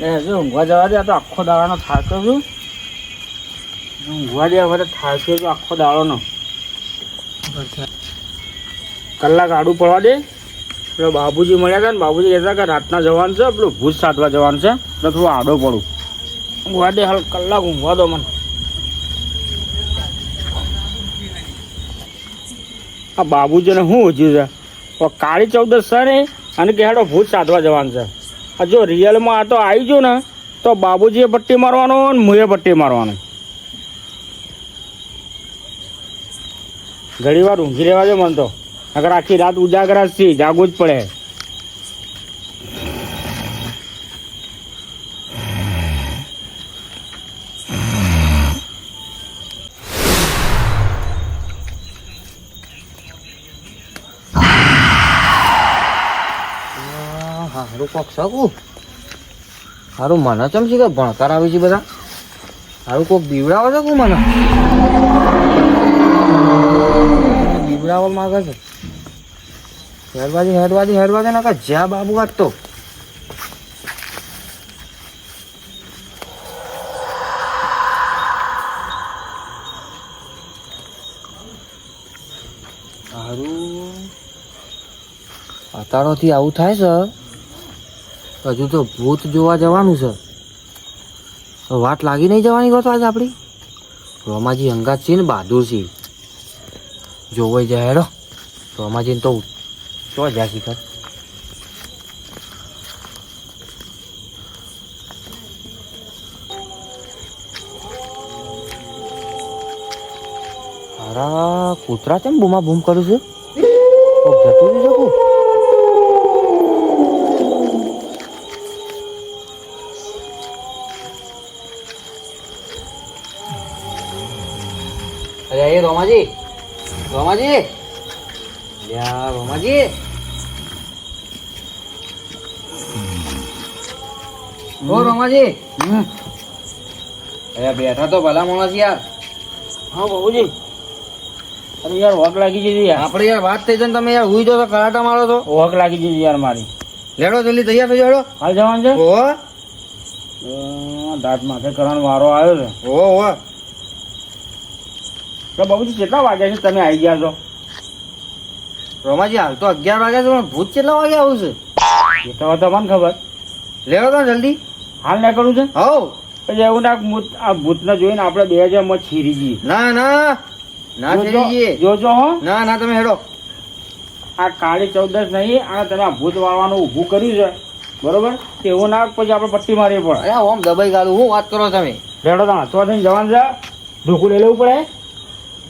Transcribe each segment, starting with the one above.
જો ઊંઘવા જવા દે તો આખો દાડાનો થાક્યો છું ઊંઘવા દે હવે થાક્યો છું આખો દાડોનો. કલાક આડું પડવા દે. પેલો બાબુજી મળ્યા હતા ને બાબુજી કહેતા કે રાતના જવાનું છે, પેલું ભૂત સાધવા જવાનું છે. તો થોડું આડો પડું. ઊંઘવા દે, હાલ કલાક ઊંઘવા દો મને. આ બાબુજીને શું હજુ છે? કાળી ચૌદશ છે ને, અને કે હેડો ભૂત સાધવા જવાનું છે. જો રિયલમાં આ તો આવી ગયું ને, તો બાબુજીએ પટ્ટી મારવાનો અને મુએ પટ્ટી મારવાનો. ઘણી વાર ઊંઘી રહેવા દે મને તો. અગર આખી રાત ઉજાગરા જ જાગવું જ પડે હારું કોક હારું, મને ચમચી કે ભણકાર આવી છે બધા? સારું કોક બીવડાવે છે કું મને? બીવડાવવા માંગે છે. હેરવાજી હેરવાજી હેરવાજી નાખા જ્યાં બાબુ વાંચતો હારું. અતારોથી આવું થાય છે? હજુ તો ભૂત જોવા જવાનું છે. વાત લાગી નહીં જવાની ગયો તો આજે આપણી? રોમાજી હંગાત છે ને બહાદુર છે જાય હેડો. રોમાજીને તો ચો જ્યાં શીખર. હારા, કૂતરા કેમ બૂમા બૂમ કરું છું? જતું રહી શકું? અરે એ રોમાજી રોમાજી યા રોમાજી. ઓ રોમાજી. અરે બેઠા તો ભલા માણસ યાર. હા બાબુજી. અરે યાર વક લાગી જતી યાર. આપણે યાર વાત થઈ જાય ને તમે યાર હુઈ જો તો કરાટા મારો તો વક લાગી જતી યાર મારી. લેડો જલ્દી તૈયાર થઈ જાડો હાલ જવાનું છે? ઓ. દાંત માથે કરવાનો વારો આવ્યો છે. ઓ ઓ. તો બાબુજી કેટલા વાગ્યા છે? તમે આવી ગયા છો? રોમાજી હાલ તો અગિયાર વાગ્યા છે પણ ભૂત કેટલા વાગે આવું છે? એ તો તમને ખબર. લેવો તો જલ્દી. હાલ ના કરું છે. હવ પછી એવું ના ભૂત- આ ભૂતને જોઈને આપણે બે હજારમાં છીરી જઈએ. ના ના. ના છીરી જઈએ. જોજો હો. ના ના તમે હેડો. આ કાળી ચૌદસ નહીં આ તમે આ ભૂત વાળવાનું ઊભું કર્યું છે. બરોબર? એવું ના પછી આપણે પટ્ટી મારવી પડે અરે ઓમ દબાઈ ગાલું હું વાત કરો તમે? રેડો તમે તો જવાનું છે. ઢોકું લઈ લેવું પડે.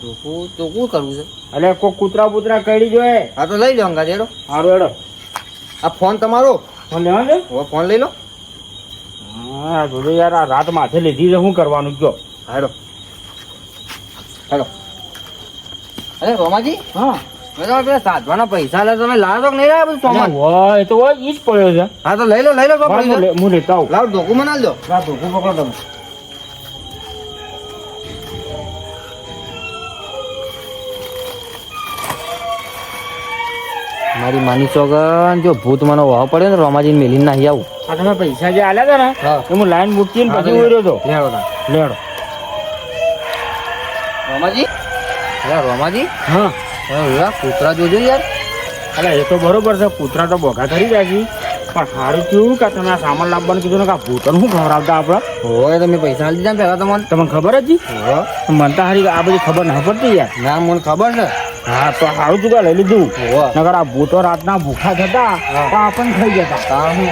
તો શું કરવું છે? એટલે કોઈ કૂતરા બુતરા કરી જોઈએ હા તો લઈ લો અંગા હેડો. સારું હેડો. આ ફોન તમારો? ફોન લેવા છે? હવે ફોન લઈ લો. હા જોડે યાર આ રાત માથે લીધી છે શું કરવાનું કયો? હેડો. હેડો. અરે રોમાજી? હા. સાધવાના પૈસા લે તમે લાવો નહીં લાવ્યા બધું સામાન? હોય તો હોય ઈ જ પડ્યો છે. હા તો લઈ લો લઈ લો હું લેતા આવું. લાવ ડોકુમેન્ટ આલ દો. ના પકડો તમે. મારી માની ચોગન જો ભૂત મને વાવ પડે ને રોમાજી મેલીને નાહી આવું. આ તમે પૈસા જે આલ્યા હતા ને એ હું લાઈન મૂકી ને પછી તો. ઉર્યો હતો લેડો લેડો. રોમાજી? અરે રોમાજી? હા. હવે કૂતરા જોજો યાર. અરે એ તો બરોબર છે કૂતરા તો બોઘા કરી જાય છે. પણ સારું કેવું કે તમે આ સામાન લાવવાનું કીધું ને કે ભૂતન શું ખવડાવતા આપણે? હોય તમે પૈસા આલી દીધા ને પહેલા તમને તમને ખબર હતી. મને તો હારી આ બધી ખબર ના પડતી યાર. ના મને ખબર છે. હા તો સારું તું લઈ લીધું. નગર આ ભૂતો રાતના ભૂખા થતા. તો ખાઈ જતા. હું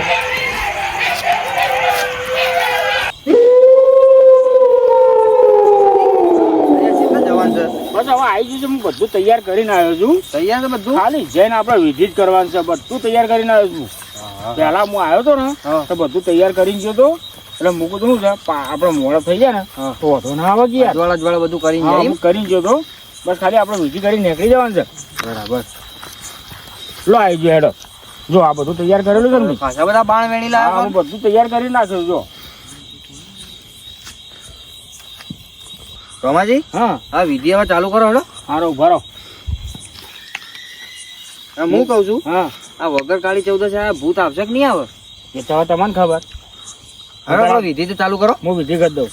બસ હવે આવી જશે હું બધું તૈયાર કરીને આવ્યો છું. તૈયાર તો બધું? ખાલી જઈને આપણે વિધિ જ કરવાનું છે બધું તૈયાર કરીને આવ્યો છું. પહેલા હું આવ્યો હતો ને તો બધું તૈયાર કરીને ગયો તો એટલે મૂકું શું છે આપણે મોડો થઈ જાય ને. તો વધુ ના આવે કે જ્વાળા જ્વાળા બધું કરીને કરીને ગયો હતો બસ ખાલી આપણે વિધિ કરી નીકળી જવાનું છે. બરાબર. લો આવી ગયો હેડો. જો આ બધું તૈયાર કરેલું છે ને ખાસા બધા બાણ વેણી લાવ્યા હું બધું તૈયાર કરી નાખ્યું જો. રોમાજી? હા. આ વિધિ હવે ચાલુ કરો હેડો. હારો ઊભા રહો. હું કહું છું હા. આ વગર કાળી ચૌદશ આ ભૂત આવશે કે નહીં આવે? એ તો તમને ખબર. હવે વિધિ તો ચાલુ કરો. હું વિધિ કરી દઉં.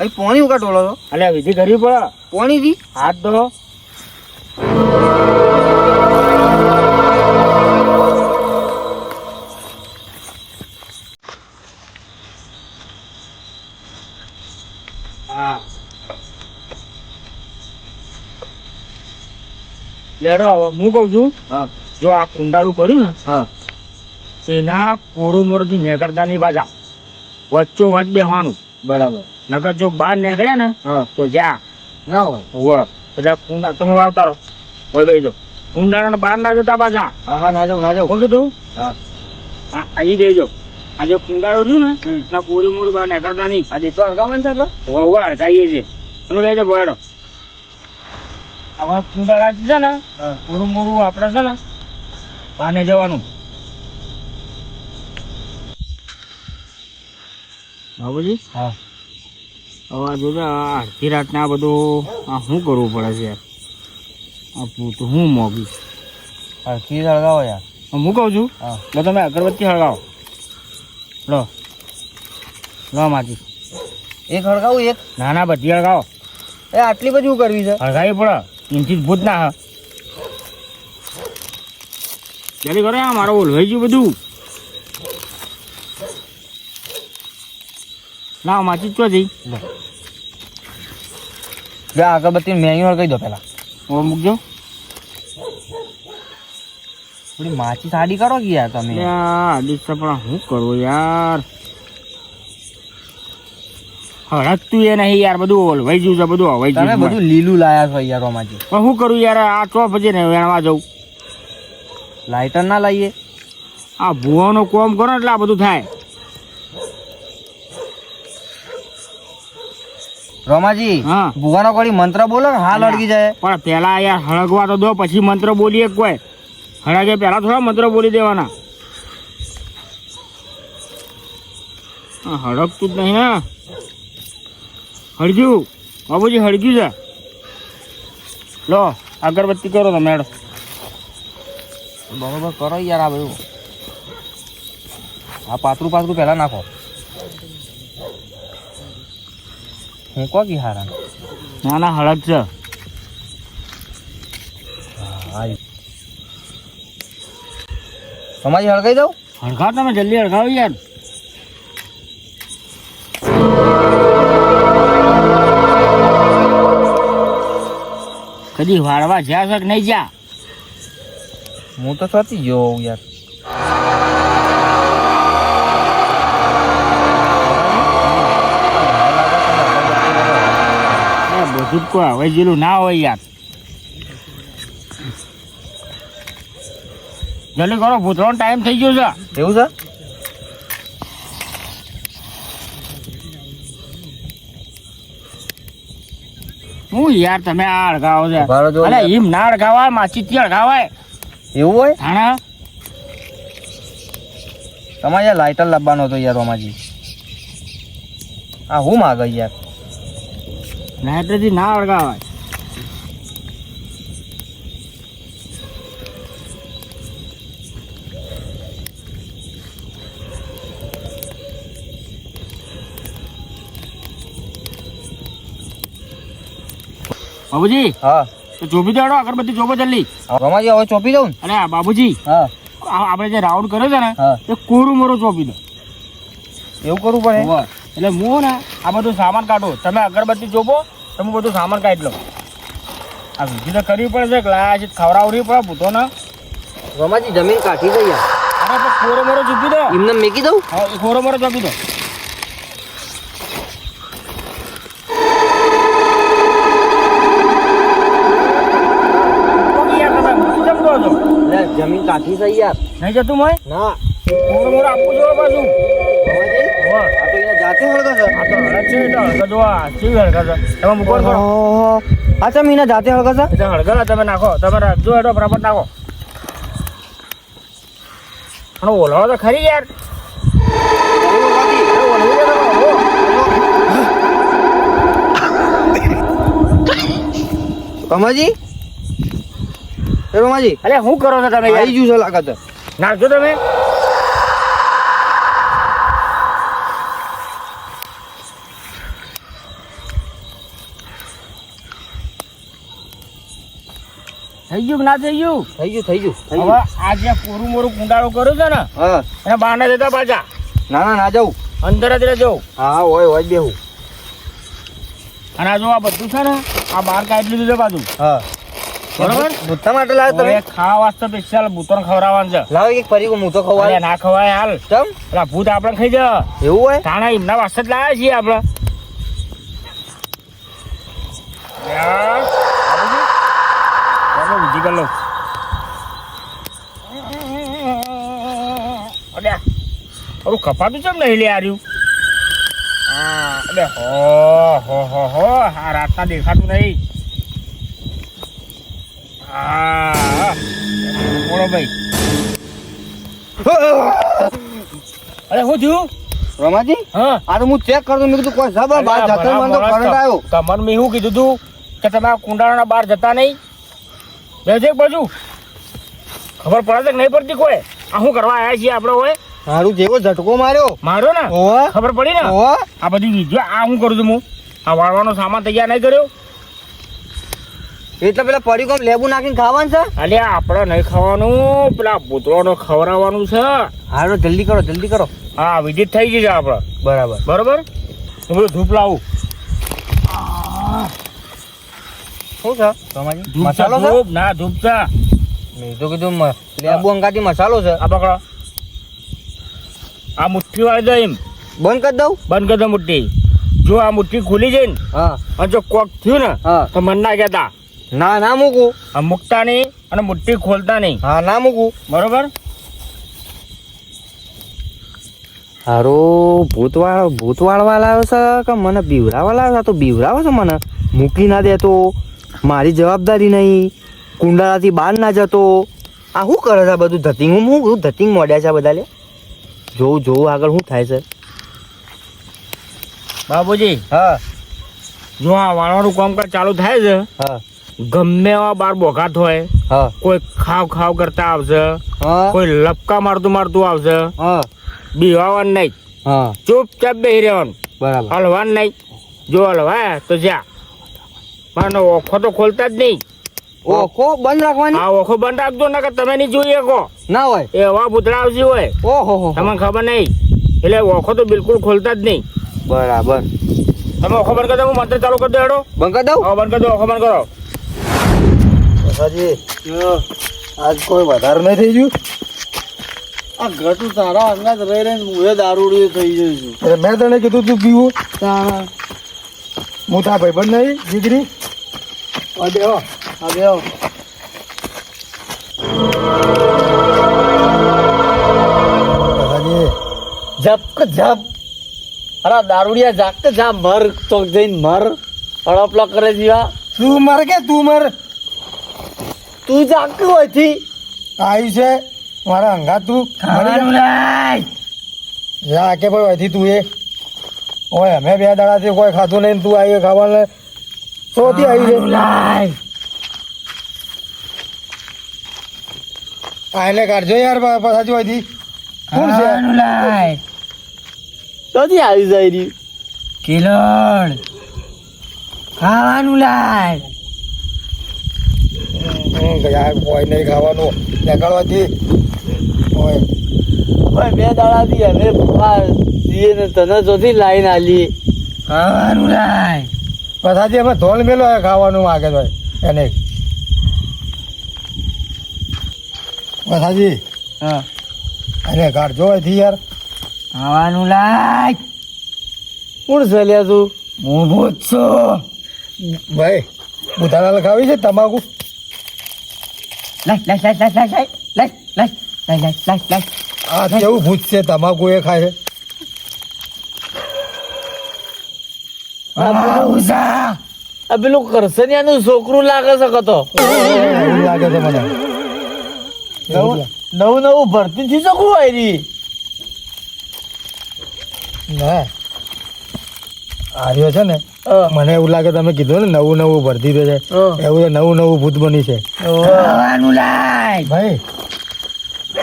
અહીં પોણી ઉકા ટોલો તો. અલ્યા વિધિ કરવી પડે. પોણી થી હાથ ધો. હા. લેડો હવે હું કહું છું હા. જો આ કુંડાળું કર્યું ને હા. એના કોરું મોરથી નીકળતા બાજા વચ્ચો વચ બેહવાનું. બરાબર. નકર જો બહાર નીકળ્યા ને હા. તો જ્યાં ના હોય. કુંડા તમે વાવતા હોય ભાઈ જો કુંડાળાને બહાર ના જતા પાછા. હા ના જાઉં ના જાઉં. કોણ કીધું? હા. અહીં દેજો. આજે કુંડાળો છું ને. એના કોરું મોરું બહાર નીકળતા નહીં. આજે તો હંગામન છે એટલે હોવ હોવ છે. એનું લઈ જાઓ બોયડો આવા કુંડાળા છે ને હા. કોરું આપણે છે ને બહાર જવાનું. બાબુજી? હા. હવે જોતા અડધી રાતના આ બધું આ શું કરવું પડે છે યાર? આ પૂતું હું મોગી અડધી સળગાવો યાર. હું કહું છું? હા. તમે અગરબત્તી હળગાવો. લો. લો માજી એક હળગાવું એક? નાના બધી હળગાવો. એ આટલી બધી કરવી છે? સળગાવી પડે. એમથી ભૂત ના હા. જલ્દી કરો મારો ઓલવાઈ ગયું બધું. ના માચી ચો જઈ બે અગરબત્તી મેન્યુઅલ કહી દો પેલા ઓ મૂકજો. થોડી માચી સાડી કરો કે યાર તમે? યાર પણ શું કરવું યાર? હળકતું એ નહીં યાર બધું ઓલવાઈ જ્યું છે બધું હવાઈ જ્યું બધું લીલું લાયા છો યાર રોમાજી પણ શું કરું યાર આ ચોપ છે ને વેણવા જવું લાઇટર ના લાવીએ આ ભૂવાનો કોમ કરો એટલે આ બધું થાય. રોમાજી હા. ભુવાનો કોડી મંત્ર બોલો ને હાલ અડગી જાય. પણ પેલા યાર હળગવા તો દો પછી મંત્ર બોલીએ કોઈ. હળગે પેલા થોડા મંત્ર બોલી દેવાના. હળગતું જ નહીં હા. હળગ્યું. બાબુજી હળગ્યું છે. લો અગરબત્તી કરો તમે હેડો બરોબર કરો યાર આ બધું. આ પાતળું પાતળું પહેલાં નાખો. હું કો કી હારા? ના ના હળદ છે. તમારી હળગાઈ દઉં? હળગાવ તમે જલ્દી હળગાવો યાર. કદી વાળવા જ્યાં છે નહીં જ્યાં? હું તો થતી ગયો યાર. બધું હવે જેલું ના હોય યાર. જલ્દી કરો ભૂતરો ટાઈમ થઈ ગયો છે. એવું છે? હું યાર તમે આ અડગાવો છે. અરે હિમ. ના અડગાવાય માછી અડગાવાય એવું હોય? હા તમારે યાર લાઇટર લાવવાનો હતો યાર અમાજી આ હું માગે યાર? લાઇટરથી ના અળગાવાય. બાબુજી હા. તો ચોપી દેડો અગરબત્તી ચોપો જલ્દી. હવે ચોપી દઉં અને આ બાબુજી હા. આપણે જે રાઉન્ડ કર્યો છે ને એ કોરું મોરો ચોપી દો. એવું કરવું પડે? એટલે હું ને આ બધું સામાન કાઢો. તમે અગરબત્તી ચોપો તમે બધું સામાન કાઢી લો. આ વિધિ તો કરવી પડશે લાયા છે ખવડાવડી પડે ભૂતો ને. રમાજી જમીન કાઢી યાર અરે પણ કોરો મોરો ચૂકી દો. એમને મેકી દઉં? હા કોરો મોરો ચૂકી દો. જમીન કાઢી છે યાર નહીં જતું મય? ના. કોરો મોરો આપવું જોઈએ પાછું. આ તો એને જાતે હળગા છે? આ તો હળદ છે એટલે જો આ હળગદ છે? મૂકો ને આ ચમ એને જાતે હળગા છે? એટલે તમે નાખો. તમે રાખજો હેડો બરાબર નાખો. અને ઓલવો તો ખરી યાર. અરે અરે તમે, એ રોમાજી? અલે શું કરો છો તમે આવી ગયું છો છે નાખજો તમે. થઈ ગયું ના થઈ ગયું? થઈ ગયું થઈ ગયું હવે આ જે કોરું મોરું કુંડાળો કર્યો છે ને હા. એને બહાર ના દેતા પાછા. ના ના ના જવું અંદર જ રહેજો. હા હોય હોય બેહું. અને આ જો આ બધું છે ને આ બહાર કાઢી લીધું છે બાજુ હા. બરોબર? ભૂતના માટે હવે તમે? ખાવા વાસ્તે સ્પેશિયલ ભૂતોને ખવડાવવાનું છે. લાવો એક ફરી હું તો અરે ના ખવાય હાલ. પેલા ભૂત આપણે ખાઈ જાય. એવું હોય? તાણા એમના વાસ્તે જ લાવ્યા છીએ આપણે યાર, આવું છે? ચાલો બીજી કર લઉં અરે થોડું કપાતું ચમ નહીં લે આર્યું? હા અરે હો હો હો હો આ રાતના દેખાતું નહીં. હા ભાઈ. અરે શું થયું? રમાજી હા. આ તો હું ચેક કરતો મેં કીધું કોઈ જબર બહાર જતો મને તો કરંટ આવ્યો. તમને મેં શું કીધું તું? કે તમે આ કુંડાળાના બહાર જતા નહીં? બેસે બાજુ. ખબર પડે કે નહીં પડતી કોઈ? આ શું કરવા આવ્યા છીએ આપણે હોય મારું જેવો ઝટકો માર્યો. માર્યો ને? ખબર પડી ને? આ બધી વીડિયો આ શું કરું છું હું? આ વાળવાનો સામાન તૈયાર નહીં કર્યો? એટલે પેલા પડી કોમ લેબુ નાખીને ખાવાનું છે? અલ્યા આપણે નહીં ખાવાનું. પેલા ભૂતળોને ખવડાવવાનું છે. હારો જલ્દી કરો જલ્દી કરો. હા વિજિત થઈ જશે આપણે. બરાબર. બરોબર? હું બધું ધૂપ લાવું. શું છે? રમાજી મસાલો છે? ના ધૂપ છે. મેં તો કીધું લેબુ અંગાથી મસાલો છે. આ પકડો. આ મુઠ્ઠી વાળી દો એમ. બંધ કરી દઉં? બંધ કરી દો મુઠ્ઠી. જો આ મુઠ્ઠી ખુલી જાય ને હા. અને જો કોક થયું ને તો મન ના કહેતા. ના ના મૂકું. આ મૂકતા નહીં અને મુઠ્ઠી ખોલતા નહીં. હા ના મૂકું. બરોબર? હારો ભૂતવાળ ભૂતવાળવા લાવ્યો છે કે મને બીવરાવા લાવ્યો છે? તો બીવરાવે છે મને. મૂકી ના દેતો. મારી જવાબદારી નહીં. કુંડાળાથી બહાર ના જતો. આ શું કરે છે બધું ધતિંગ? હું હું ધતિંગ મોડ્યા છે બધા લે જોઉં જોઉં આગળ શું થાય છે. બાબુજી હા. જો આ વાળવાનું કામકાજ ચાલુ થાય છે હા. ગમે એવા બાર બોઘાત હોય હા. કોઈ ખાવ ખાવ કરતા આવશે હા. કોઈ લપકા મારતું મારતું આવશે હા. બીવાવાનું નહીં. હા. ચૂપચાપ બેસી રહેવાનું. બરાબર. હલવાનું નહીં. જો હલવાય તો જા. માનો ઓખો તો ખોલતા જ નહીં. ઓખો બંધ રાખવાની? આ ઓખો બંધ રાખજો ના કે તમે નહીં જોઈ શકો. ના હોય. એવા ભૂતળા આવજી હોય. ઓહો હો તમને ખબર નહીં. એટલે ઓખો તો બિલકુલ ખોલતા જ નહીં. બરાબર. તમે ઓખો બંધ કરી દો હું મંત્ર ચાલુ કરી દો હેડો. બંધ કરી દઉં? હા બંધ કરી દો ઓખો બંધ કરો. હાજી આજ કોઈ વધારે નહીં થઈ ગયું? આ ઘટું તારા અંગાત રહી રહીને મુએ દારૂડિયો થઈ છું. એટલે મેં તને કીધું તું પીવું. હું તા ભાઈ બંધ નહીં દીકરી? આ બેહો. આ બેહો. જપ કે જપ. અરે દારૂડિયા જાગ કે જા મર તો જઈને મર. અડપલો કરે જીવા. તું મર કે તું મર? તું જાગ હોયથી આવ્યું છે. મારા અંગા તું જા. જા કે ભાઈ હોયથી તું એ. ઓય અમે બે દાડાથી કોઈ ખાધું નહીં તું આવી ખાવાનું. શોથી આવી છે આ એને કાઢજો યાર પાછા અહીંથી કોણ છે? ક્યાંથી આવી જાય રી? કિરણ ખાવાનું લાય. યાર કોઈ નહીં ખાવાનું. નીકળવાથી. ઓય. ભાઈ બે દાડાથી અમે આ દીએ ને તને ચોથી લાઈન આલી. ખાવાનું લાય. પાછાથી અમે ધોલ મેલો ખાવાનું માગે તો એને પાછાજી હા એને કાઢજો અહીંથી યાર ખાવાનું લાય કોણ છે લ્યા તું હું ભૂત છું ભાઈ બુધાલાલ ખાવી છે તમાકુ લાય લાય લાય લાય લાય લાય લાય લાય લાય લાય આ કેવું ભૂત છે તમાકુ એ ખાય છે આ પેલું કરસનિયાનું છોકરું લાગે છે કતો લાગે છે મને. નવું નવું નવું ભરતી થી શકું આવી રહી ના? આર્યો છે ને મને એવું લાગે તમે કીધું ને નવું નવું ભરતી દે છે એવું છે નવું નવું ભૂત બની છે. ભાઈ.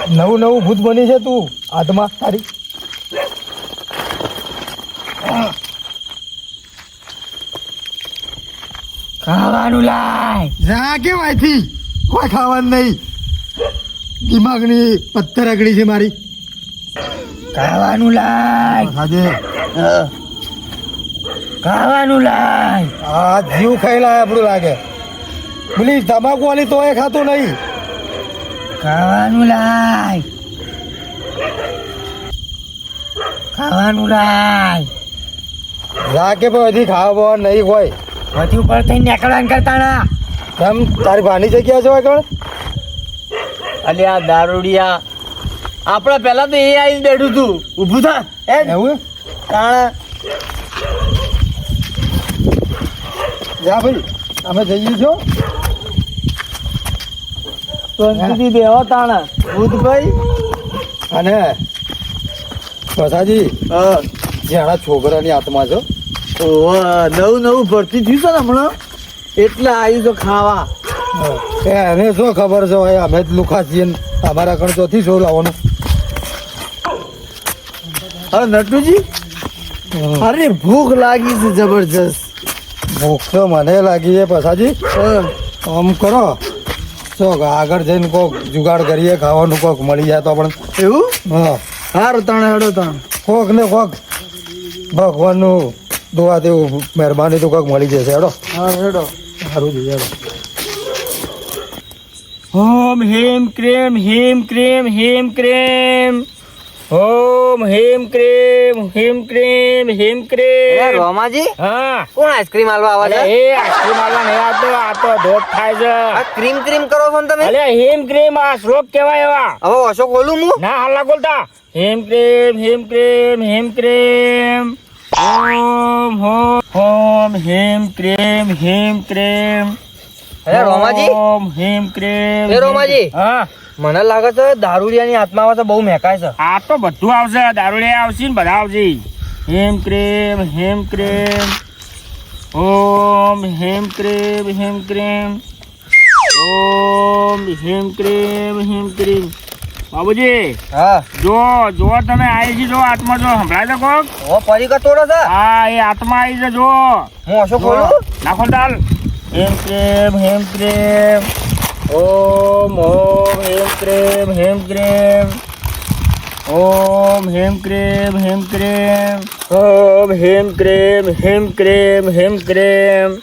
નવું નવું ભૂત બની છે તું. આત્મા તારી ખાવાનું લાય. જા કે અહીંથી કોઈ ખાવાનું નહીં. દિમાગની પથ્થર અગડી છે મારી. ખાવાનું લાય. ખાજે ખાવાનું લાય. આ જીવ ખાઈ લાય આપણું લાગે. બોલી તમાકુ વાળી તો એ ખાતું નહીં. ખાવાનું લાય. ખાવાનું લાય. રાખે પણ હજી ખાવા નહીં હોય. વધુ ઉપર થઈને નીકળવાનું કરતા ના. તમ તારી ભાની જગ્યા છે આગળ? અલે આ દારૂડિયા. આપણા પહેલા તો એ આવીને બેઠું તું. ઊભું થા. એ એવું? તાણા. જા ભાઈ અમે જઈએ છો શાંતિથી બેહો તાણા. ભૂતભાઈ અને પ્રસાદી હા. જેણા છોકરાની આત્મા છો. ઓહો, નવું નવું ભરતી થયું છે ને હમણાં? એટલે આવ્યું તો ખાવા. એ એને શું ખબર છે ભાઈ? અમે જ લુખા છીએ અમારા કણ ચોથી શું લાવવાનું. હા નટુજી? અરે ભૂખ લાગી છે જબરજસ્ત. ભૂખ તો મને લાગી છે પસાજી. આમ કરો. તો આગળ જઈને કોક જુગાડ કરીએ ખાવાનું કોક મળી જાય તો પણ. એવું? હા. હારું તાણે હેડો તાણ. કોક ને કોક ભગવાનનું દુઆ દેવું મહેરબાની તો કોક મળી જશે હેડો. હા હેડો. સારું જોઈએ હેડો. ઓમ હેમ ક્રેમ હેમ ક્રેમ હેમ ક્રેમ. ઓમ હેમ ક્રેમ હેમ ક્રેમ હેમ ક્રેમ. રોમાજી? હા. કોણ આઈસ્ક્રીમ હાલવા આવા છે? એ આઈસ્ક્રીમ આલવા નહીં આવતો આ તો ધોધ થાય છે. આ ક્રીમ ક્રીમ કરો છો તમે? અરે હેમ ક્રેમ આ શ્લોક કહેવાય એવા. હવે અશોક બોલું હું? ના હાલા બોલતા હેમ ક્રેમ હેમ ક્રેમ હેમ ક્રેમ. ઓમ હોમ હોમ હેમ ક્રેમ હેમ ક્રેમ. અરે રોમાજી? ઓમ હેમ ક્રેમ. એ રોમાજી. હા. મને લાગે છે દારૂડિયાની આત્મામાં તો બહુ મહેકાય છે. આ તો બધું આવશે. દારૂડિયા આવશે ને બધા આવશે. હેમ ક્રેમ હેમ ક્રેમ. ઓમ હેમ ક્રેમ હેમ ક્રેમ. ઓમ હેમ ક્રેમ હેમ ક્રેમ. બાબુજી હા. જો જો તમે આવી છી જો આત્મા જો સંભળાય છે કોક? ઓ પરીકા તોડો છે? હા એ આત્મા આવી છે જો. હું શું બોલું? નાખો દાલ હેમ પ્રેમ હેમ પ્રેમ. ઓમ ઓમ હેમ પ્રેમ હેમ પ્રેમ. ઓમ હેમ ક્રેમ હેમ ક્રેમ ઓમ હેમ ક્રેમ હેમ ક્રેમ હેમ ક્રેમ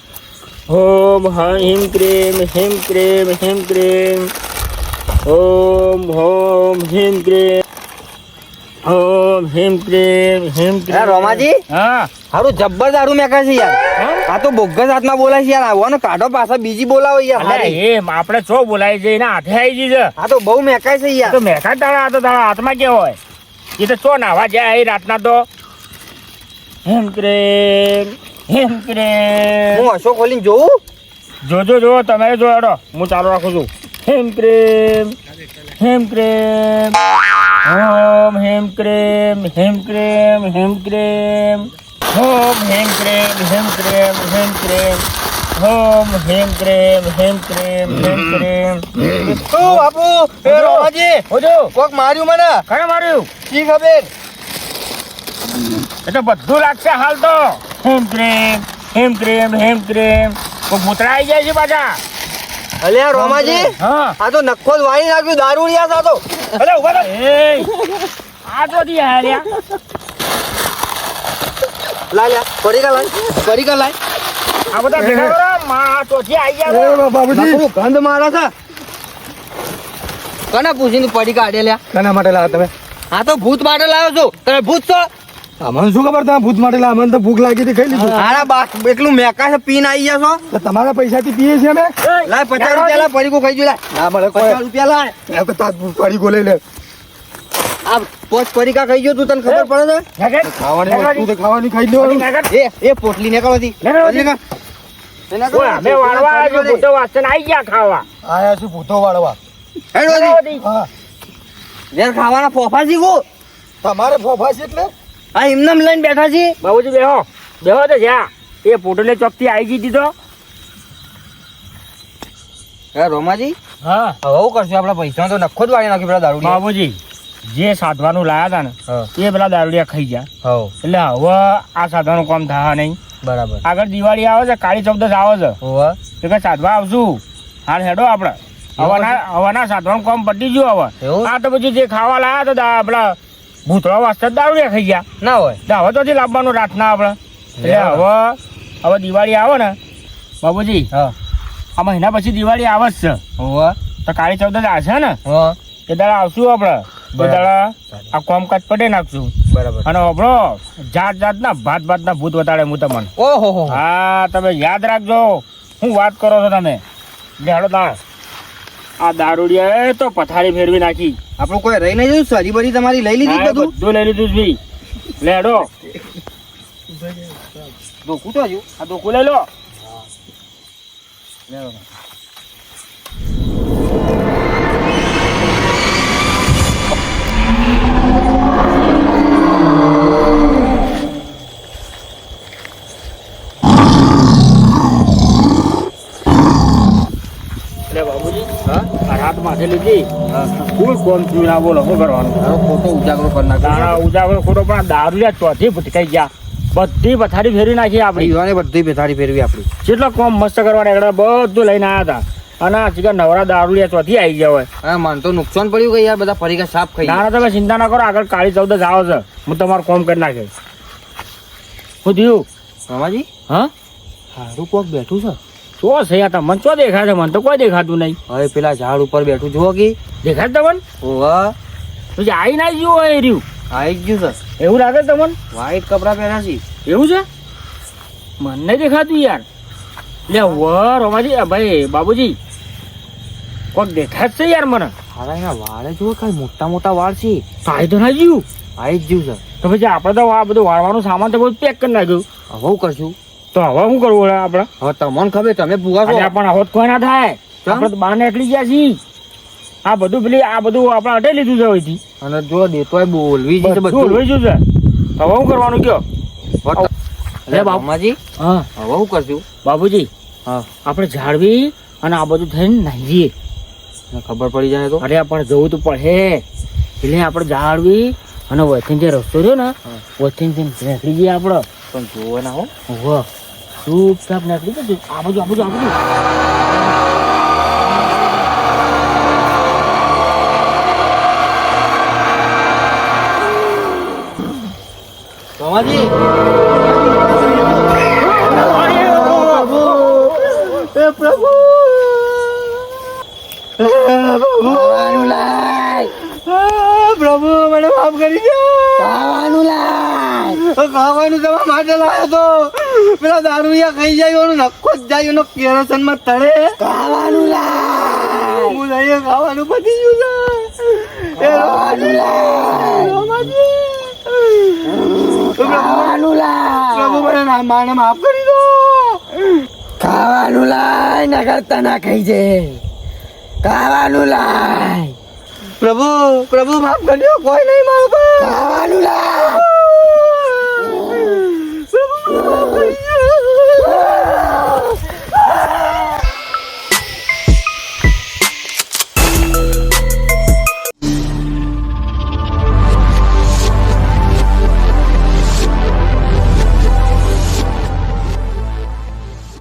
ઓમ હિમ ક્રેમ હેમ ક્રેમ હેમ ક્રેમ ઓમ હોમ હિમ ક્રીમ. ઓમ હિમ ક્રીમ હિમ ક્રીમ. રોમાજી હા. હારું જબ્બર દારૂ મેકા છે યાર. આ તો બોગસ હાથમાં બોલાય છે યાર. આવો ને કાઢો પાછા બીજી બોલાવો યાર એમ આપણે છો બોલાય છે એના હાથે આવી જઈ છે. આ તો બહુ મેકાય છે યાર. તો મેકા તારા આ તો તારા હાથમાં કે હોય? એ તો છો નાવા જાય એ રાતના તો. હેમ ક્રેમ હેમ ક્રેમ. હું અશોક ખોલીને જોઉં? જોજો જો તમે જો હેડો હું ચાલુ રાખું છું. હેમ ક્રેમ હેમ ક્રેમ ઓમ હેમ ક્રેમ હેમ ક્રેમ હેમ ક્રેમ હોમ હેમ ક્રેમ હેમ ક્રેમ હેમ ક્રેમ હોમ હેમ ક્રેમ હેમ ક્રેમ હેમ ક્રેમ શું બાપુ એ રોમાજી ઓજો કોક માર્યું મને કને માર્યું શી ખબર એ તો બધું લાગશે હાલ તો હેમ ક્રેમ હેમ ક્રેમ હેમ ક્રેમ કોઈ ભૂતરા આવી જાય છે પાછા અલ્યા રોમાજી હા. આ તો નખો જ વાળી નાખ્યું દારૂડિયા સા તો અરે ઊભા રહો. આ તો દી હાર્યા લાય. લ્યા પડીકા લાય. પડીકા લાય. આ બધા ભેગા કરો. માં તોથી આવી એ ગયા છો. બાબુજી ગંધ મારે છે. કને પૂછીને પડી કાઢે લ્યા. કેના માટે લાવ્યા તમે? આ તો ભૂત માટે લાવ્યો છું. તમે ભૂત છો? અમને શું ખબર તમે ભૂત માટે લાવ્યા અમને તો ભૂખ લાગી હતી ખાઈ લીધું. આના બા મેકા છે પીન આવી ગયા છો? તમારા પૈસા થી પીએ છીએ અમે. લાય પચાસ રૂપિયા લાય પડીકું ખાઈ જો લાય. ના મળે પચાસ રૂપિયા લાય. એ તો તાર પડી ગોલે લે. આ પોચ પડીકા ખાઈ ગયો તું તને ખબર પડે ખાવાની વસ્તુ તો ખાવાની ખાઈ લેવાનું એ એ પોટલી નીકળો હતી. નકળો હતી. ઓય, અમે વાળવા આવ્યા છીએ, ભૂતો વાસણ આવી ગયા ખાવા. આયા છું ભૂતો વાળવા. ઘેર ખાવાના ફોફા શીખો? તમારે ફોફા છે એટલે? આ એમને લઈને બેઠા છીએ બાબુજી બેહો. બેહો તો જ્યાં. એ પોટલે ચોકથી આવી ગઈ દીધો હા રોમાજી? હા. હવે કરશું? આપણા પૈસા તો નખો જ વાળી નાખ્યું પેલા દારૂ બાબુજી જે સાધવાનું લાયા હતા ને એ પેલા દારૂડિયા ખાઈ ગયા. એટલે હવે આ સાધવાનું કામ થયા નહીં. બરાબર. આગળ દિવાળી આવે છે કાળી ચૌદશ આવે છે. હવે તો કે સાધવા આવશું. હાલ હેડો આપણે. હવાના હવાના સાધવાનું કામ પટી ગયું હવે. આ તો પછી જે ખાવા લાયા હતા દા- આપડા ભૂતળા વાસ્તે દારૂડિયા થઈ ગયા. ના હોય. તો હવે તો લાવવાનું રાતના આપણે એટલે હવે. હવે દિવાળી આવે ને બાબુજી હા. આ મહિના પછી દિવાળી આવે જ છે. હવે. તો કાળી ચૌદસ આ છે ને? હા. એ દાડા આવશું આપણે દાડા આ કોમકાજ પટે નાખશું. બરાબર. અને આપણો જાત જાતના ભાત ભાતના ભૂત વતાડે હું તમને. ઓહો હો હા. તમે યાદ રાખજો. હું વાત કરો છો તમે. હાડો દા આ દારૂડિયાએ તો પથારી ફેરવી નાખી. આપણું કોઈ રહી નહીં જયું સરી બરી તમારી લઈ લીધી બધું? બધું લઈ લીધું ભાઈ. લેડો ધોકું તો હજુ. આ તો લઈ લો. એટલે માથે લીધી ફૂલ કોમ થયું ના બોલો શું કરવાનું? ખોટો ઉજાગરો કરી નાખ્યો ઉજાગરો ખોટો પણ દારૂ ચોથી ભટકાઈ ગયા. બધી પથારી ફેરવી નાખી આપણી. યુવાને બધી પથારી ફેરવી આપણી. જેટલો કોમ મસ્ત કરવાના એકડા બધું લઈને આવ્યા હતા. અને ચીકર નવરા દારૂડિયા ચોથી આવી ગયા હોય. હા મને તો નુકસાન પડ્યું કે યાર બધા ફરીકા સાફ ખાઈ ના તમે ચિંતા ના કરો આગળ કાળી ચૌદસ આવો છે. હું તમારું કોમ કરી નાખે શું થયું? મામાજી? હા? સારું કોક બેઠું છે. શું સયા તા તમને ચો દેખાય છે? મને તો કોઈ દેખાતું નહીં. હવે પેલા ઝાડ ઉપર બેઠું જુઓ કે. દેખાય તમને? ઓવા પછી આવી ના ગયું હોય રહ્યું. આવી ગયું સર એવું લાગે તમને? વ્હાઈટ કપડાં પહેર્યા છે. એવું છે? મને દેખાતું યાર. લે વર રમાજી ભાઈ બાબુજી. કોક દેખાય જ છે યાર મને. હારા એના વાળે જુઓ કાંઈ મોટા મોટા વાળ છે. આવી તો ના ગયું. આવી જ ગયું સર તો પછી આપણે તો આ બધું વાળવાનું સામાન તો બધું પેક કરી નાખ્યું. હવે કરશું? તો હવે શું કરવું હવે આપણે? હવે તમને ખબર તમે ભૂગા છો. પણ હવે કોઈ ના થાય. આપણે તો બહાર નીકળી ગયા છીએ. આ બધું પેલી આ બધું આપણે અટે લીધું છે અહીંથી અને જો દેતોય બોલવી છે બધું બોલવી છે. હવે શું કરવાનું કયો? અરે બાપ. હા. હવે હું કરશું? બાબુજી હા. આપણે જાળવી અને આ બધું થઈને નાહીએ. ખબર પડી જાય તો? અરે આપણે જવું તો પડે. એટલે આપણે જાળવી અને વચ્ચે જે રસ્તો રહ્યો ને વચ્ચે નીકળી જઈએ આપણે. પણ જોવો ના હો. વાહ ચૂપચાપ નીકળી જજો આ બાજુ આ બાજુ આ બાજુ. મામાજી પ્રભુ. મને માફ કરી દે. ખાવાનું તમારા માટે લાવ્યો તો. પેલા દારૂયા ખાઈ જાય એનો નક્કો જ જાય એનો કેરોસનમાં તળે. ખાવાનું લા હું લઈએ ખાવાનું પતી ગયું છે. ખાવાનું લાય. પ્રભુ મને માને માફ કરી દો. ખાવાનું લાય ના કરતા ના ખાઈ જાય ખાવાનું લાય. પ્રભુ પ્રભુ માફ કરજો કોઈ નહીં મારું પર. ખાવાનું લાય. Oh, my God.